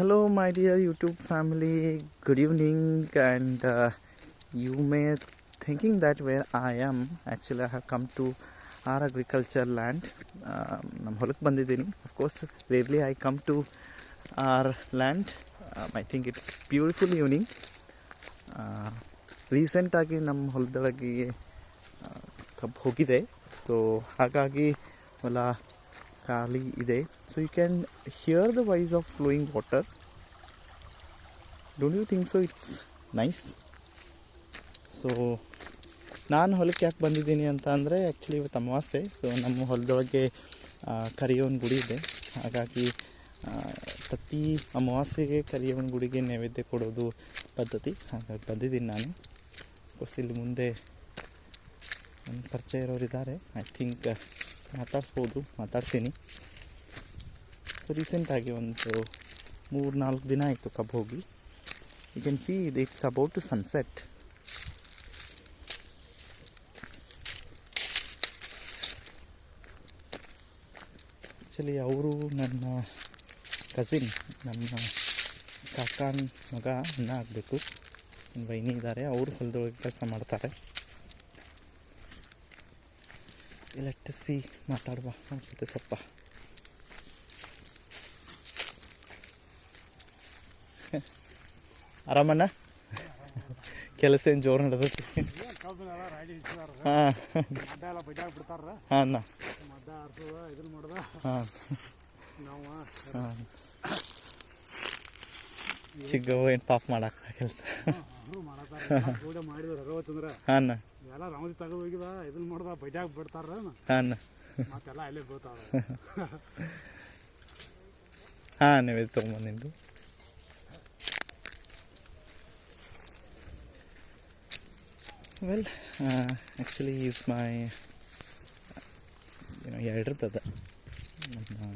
Hello, my dear YouTube family. Good evening, and uh, you may thinking that where I am. Actually, I have come to our agriculture land. ನಮ್ಮ ಹೊಲಕ್ಕೆ ಬಂದಿದ್ದೀನಿ of course rarely I come to our land I think it's beautiful evening ರೀಸೆಂಟಾಗಿ ನಮ್ಮ ಹೊಲದೊಳಗೆ ಕಬ್ಬು ಹೋಗಿದೆ so ಹಾಗಾಗಿ ಹೊಲ ಖಾಲಿ ಇದೆ so you can hear the voice of flowing water don't you think so it's nice so ನಾನು ಹೊಲಕ್ಕೆ ಯಾಕೆ ಬಂದಿದ್ದೀನಿ ಅಂತ ಅಂದರೆ ಆ್ಯಕ್ಚುಲಿ ಇವತ್ತು ಅಮಾವಾಸ್ಯೆ ಸೊ ನಮ್ಮ ಹೊಲದೊಳಗೆ ಕರಿಯೋನ ಗುಡಿ ಇದೆ. ಹಾಗಾಗಿ ಪ್ರತಿ ಅಮಾವಾಸ್ಯೆಗೆ ಕರಿಯೋನ ಗುಡಿಗೆ ನೈವೇದ್ಯ ಕೊಡೋದು ಪದ್ಧತಿ. ಹಾಗಾಗಿ ಬಂದಿದ್ದೀನಿ ನಾನು. ಕೋರ್ಸ್ ಇಲ್ಲಿ ಮುಂದೆ ನನ್ನ ಪರಿಚಯ ಇರೋರು ಇದ್ದಾರೆ ಐ ಥಿಂಕ್ ಮಾತಾಡ್ಸ್ಬೋದು, ಮಾತಾಡ್ತೀನಿ. ರೀಸೆಂಟಾಗಿ ಒಂದು ಮೂರು ನಾಲ್ಕು ದಿನ ಆಯಿತು ಕಬ್ ಹೋಗಿ. You can see it's about to sunset actually ಅವರು ನನ್ನ ಕಸಿನ್ ನಮ್ಮ ಕಾಕನ ಮಗ ಅನ್ನ ಆಗಬೇಕು. ವೈನಿ ಇದ್ದಾರೆ, ಅವರು ಹೊಲದೊಳಗೆ ಕೆಲಸ ಮಾಡ್ತಾರೆ. ಎಲೆಕ್ಟ್ರಿಸಿ ಮಾತಾಡುವ ಜೊತೆ ಸ್ವಲ್ಪ. ಆರಾಮಣ್ಣ? ಕೆಲಸ ಏನು ಜೋರು ನಡೆದೈತಿ? ಹಾಂ. ಹಾಂ ಅಣ್ಣ. ಹಾಂ. ನಾವು ಹಾಂ. ಚಿಕ್ಕವು ಏನು ಪಾಪ ಮಾಡಕ್ಕ ಕೆಲಸ? ಹಾಂ ಅಣ್ಣ. ಎಲ್ಲ ರಮದಿ ತಗದು ಹೋಗಿದ ಇದನ್ನ ಮಾಡ್ದ ಬಜಾಗ್ ಬಿಡ್ತಾರ ಹಾಂ ಅಣ್ಣ ಮತ್ತೆಲ್ಲ ಅಲ್ಲೇ ಬೀಳ್ತಾವ ಹಾಂ ನೀವು ಇದು ತೊಗೊಂಬಂದಿದ್ದು ವೆಲ್ ಆ್ಯಕ್ಚುಲಿ ಈಸ್ ಮೈ ಏನೋ ಎರಡರ ಬ್ರದರ್ ನಮ್ಮ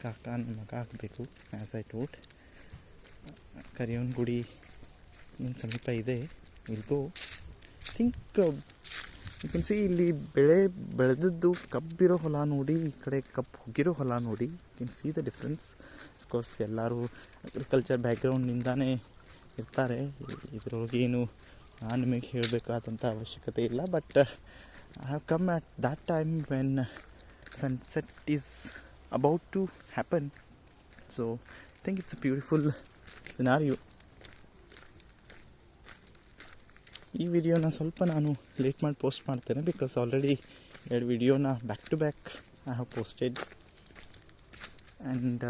ಕಾಕ, ನಮ್ಮ ಮಗ ಆ್ಯಸ್ ಐ ಟೋಟ್ ಕರಿಯೋನ್ ಗುಡಿ ನಿಮ್ಮ ಸಮೀಪ ಇದೆ. Will think you can see ಇಲ್ಲಿ ಬೆಳೆ ಬೆಳೆದದ್ದು, ಕಬ್ಬಿರೋ ಹೊಲ ನೋಡಿ, ಈ ಕಡೆ ಕಬ್ಬು ಹೋಗಿರೋ ಹೊಲ ನೋಡಿ. You can see the difference of course ಎಲ್ಲರೂ ಅಗ್ರಿಕಲ್ಚರ್ ಬ್ಯಾಕ್ಗ್ರೌಂಡ್ನಿಂದಾನೇ ಇರ್ತಾರೆ. ಇದರೊಳಗೆ ಏನು ನಾನು ನಿಮಗೆ ಹೇಳಬೇಕಾದಂಥ ಅವಶ್ಯಕತೆ ಇಲ್ಲ but I have come at that time when sunset is about to happen so think it's a beautiful scenario ಈ ವಿಡಿಯೋನ ಸ್ವಲ್ಪ ನಾನು ಲೇಟ್ ಮಾಡಿ ಪೋಸ್ಟ್ ಮಾಡ್ತೇನೆ ಬಿಕಾಸ್ ಆಲ್ರೆಡಿ ಎರಡು ವಿಡಿಯೋನ back to back I have posted and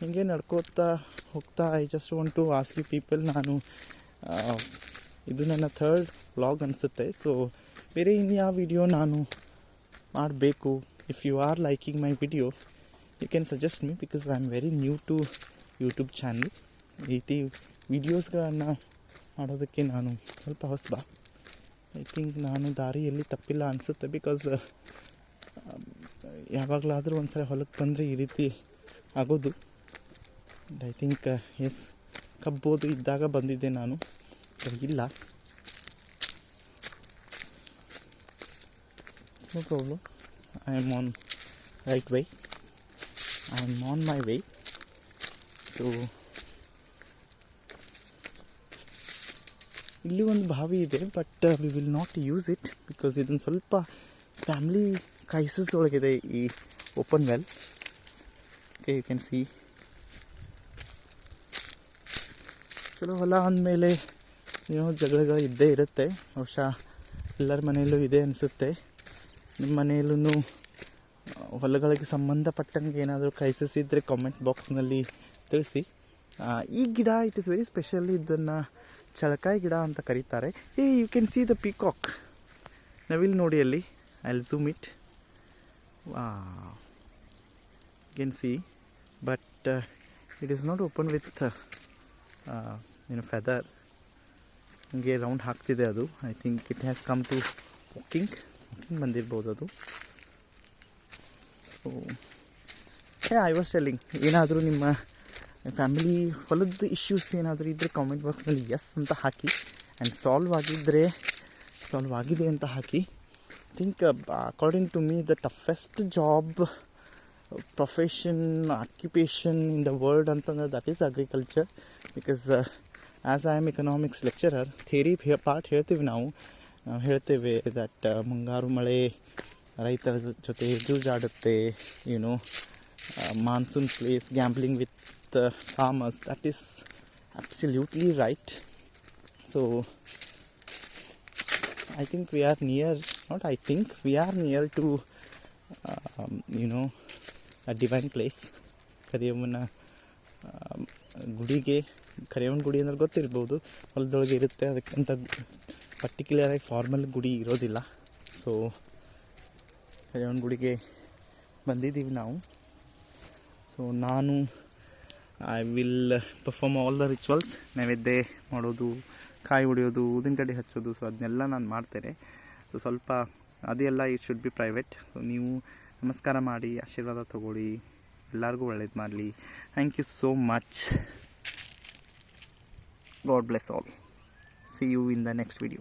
ಹಿಂಗೆ ನಡ್ಕೋತಾ ಹೋಗ್ತಾ I just want to ask people ನಾನು ಇದು ನನ್ನ ಥರ್ಡ್ ವ್ಲಾಗ್ ಅನಿಸುತ್ತೆ. ಸೊ ಬೇರೆ ಇನ್ಯಾವ ವಿಡಿಯೋ ನಾನು ಮಾಡಬೇಕು? If you are liking my video you can suggest me because I am very new to YouTube channel ರೀತಿ ವೀಡಿಯೋಸ್ಗಳನ್ನು ಮಾಡೋದಕ್ಕೆ ನಾನು ಸ್ವಲ್ಪ ಹೊಸಬ. ಐ ಥಿಂಕ್ ನಾನು ದಾರಿಯಲ್ಲಿ ತಪ್ಪಿಲ್ಲ ಅನಿಸುತ್ತೆ ಬಿಕಾಸ್ ಯಾವಾಗಲಾದರೂ ಒಂದು ಸಲ ಹೊಲಕ್ಕೆ ಬಂದರೆ ಈ ರೀತಿ ಆಗೋದು. ಐ ಥಿಂಕ್ ಎಸ್ ಕಬ್ಬೋದು ಇದ್ದಾಗ ಬಂದಿದ್ದೆ ನಾನು. ಇಲ್ಲ. No problem I am on right way I am on my way to ಇಲ್ಲಿ ಒಂದು ಬಾವಿ ಇದೆ but we will not use it because ಇದೊಂದು ಸ್ವಲ್ಪ ಫ್ಯಾಮ್ಲಿ ಕ್ರೈಸಿಸ್ ಒಳಗಿದೆ ಈ open well okay you can see ಚಲೋ ಹೊಲ ಅಂದಮೇಲೆ ಏನೋ ಜಗಳಗಳು ಇದ್ದೇ ಇರುತ್ತೆ. ಬಹುಶಃ ಎಲ್ಲರ ಮನೆಯಲ್ಲೂ ಇದೆ ಅನಿಸುತ್ತೆ. ನಿಮ್ಮ ಮನೆಯಲ್ಲೂ ಹೊಲಗಳಿಗೆ ಸಂಬಂಧಪಟ್ಟಂಗೆ ಏನಾದರೂ ಕ್ರೈಸಿಸ್ ಇದ್ದರೆ ಕಾಮೆಂಟ್ ಬಾಕ್ಸ್ನಲ್ಲಿ ತಿಳಿಸಿ. ಈ ಗಿಡ ಇಟ್ ಇಸ್ ವೆರಿ ಸ್ಪೆಷಲ್ ಇದನ್ನು ಚಳಕಾಯಿ ಗಿಡ ಅಂತ ಕರೀತಾರೆ. Hey you can see the peacock ನವಿಲ್ ನೋಡಿ ಅಲ್ಲಿ I zoom it can see but it is not open with ಏನು ಫೆದರ್ ಹಂಗೆ ರೌಂಡ್ ಹಾಕ್ತಿದೆ ಅದು. I think it has come to walking walking ಬಂದಿರ್ಬೋದು ಅದು. ಸೊ ಐ ವಾಸ್ ಟೆಲ್ಲಿಂಗ್ ಏನಾದರೂ ನಿಮ್ಮ ಫ್ಯಾಮಿಲಿ ಹೊಲದ ಇಶ್ಯೂಸ್ ಏನಾದರೂ ಇದ್ದರೆ ಕಾಮೆಂಟ್ ಬಾಕ್ಸ್ನಲ್ಲಿ ಎಸ್ ಅಂತ ಹಾಕಿ ಆ್ಯಂಡ್ ಸಾಲ್ವ್ ಆಗಿದ್ದರೆ ಸಾಲ್ವ್ ಆಗಿದೆ ಅಂತ ಹಾಕಿ. Think according to me the toughest job profession occupation in the world ಅಂತಂದ್ರೆ that is agriculture because As I am economics lecturer theory part ಹೇಳ್ತೀವಿ ನಾವು ನಾವು ಹೇಳ್ತೇವೆ ದಟ್ ಮುಂಗಾರು ಮಳೆ ರೈತರ ಜೊತೆ ಜೂಜಾಡುತ್ತೆ you know monsoon plays gambling with farmers that is absolutely right so I think we are near, not I think, we are near to, um, you know, a divine place. ಕರಿಯಮ್ಮನ am, ಗುಡಿಗೆ ಕರಿಯಮ್ಮನ ಗುಡಿ ಅಂದ್ರೆ ಗೊತ್ತಿರ್ಬೋದು. ಹೊಲದೊಳಗೆ ಇರುತ್ತೆ. ಅದಕ್ಕಂತ ಪರ್ಟಿಕ್ಯುಲರಾಗಿ formal ಗುಡಿ ಇರೋದಿಲ್ಲ. So ಕರಿಯವನ ಗುಡಿಗೆ ಬಂದಿದ್ದೀವಿ ನಾವು. ಸೊ ನಾನು I will perform all the rituals ನೈವೇದ್ಯ ಮಾಡೋದು, ಕಾಯಿ ಹೊಡೆಯೋದು ಊದಿನ ಕಡ್ಡಿ ಹಚ್ಚೋದು ಸೊ ಅದನ್ನೆಲ್ಲ ನಾನು ಮಾಡ್ತೇನೆ. ಸೊ ಸ್ವಲ್ಪ ಅದೆಲ್ಲ it should be private so ನೀವು ನಮಸ್ಕಾರ ಮಾಡಿ, ಆಶೀರ್ವಾದ ತಗೊಳ್ಳಿ. ಎಲ್ಲರಿಗೂ ಒಳ್ಳೇದು ಮಾಡಲಿ. Thank you so much God bless all. See you in the next video.